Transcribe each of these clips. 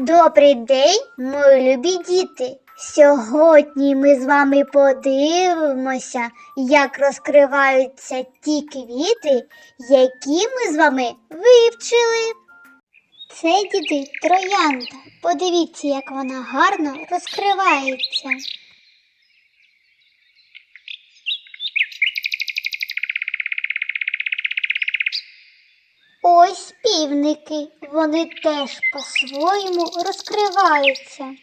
Добрий день, мої любі діти! Сьогодні ми з вами подивимося, як розкриваються ті квіти, які ми з вами вивчили. Це діти троянда. Подивіться, як вона гарно розкривається. Ось півники, вони теж по-своєму розкриваються.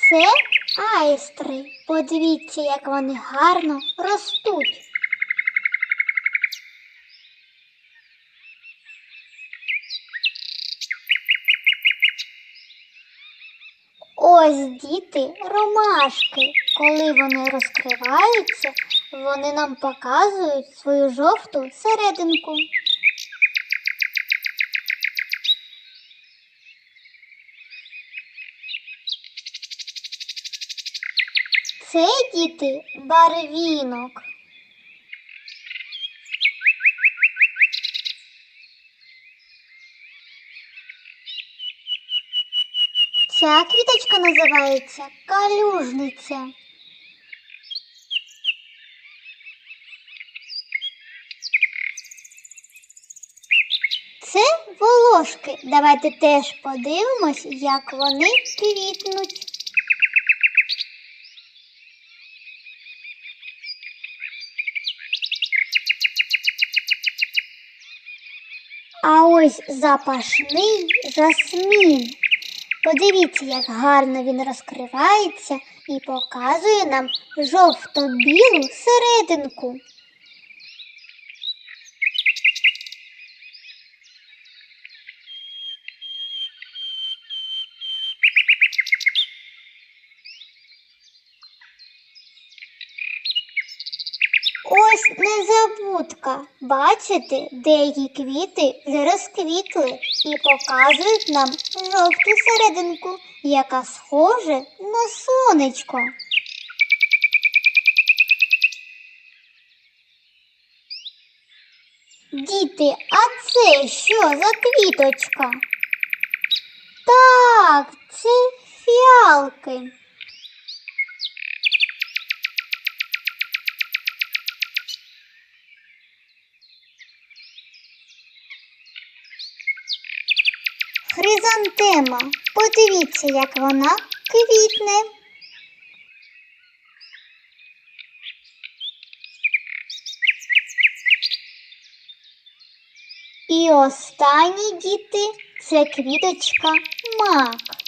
Це айстри. Подивіться, як вони гарно ростуть. Ось діти ромашки. Коли вони розкриваються, вони нам показують свою жовту серединку. Це діти барвінок. Ця квіточка називається калюжниця. Це волошки. Давайте теж подивимось, як вони квітнуть. А ось запашний жасмін. Подивіться, як гарно він розкривається і показує нам жовто-білу серединку. Ось незабудка. Бачите, деякі квіти вже розквітли і показують нам жовту серединку, яка схожа на сонечко. Діти, а це що за квіточка? Так, це фіалки. Хризантема. Подивіться, як вона квітне. І останні діти це квіточка мак.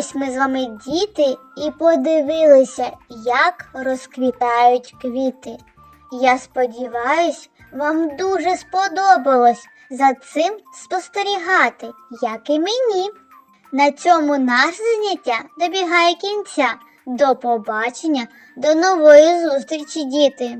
Ось ми з вами діти і подивилися, як розквітають квіти. Я сподіваюсь, вам дуже сподобалось за цим спостерігати, як і мені. На цьому наше заняття добігає кінця. До побачення, до нової зустрічі, діти!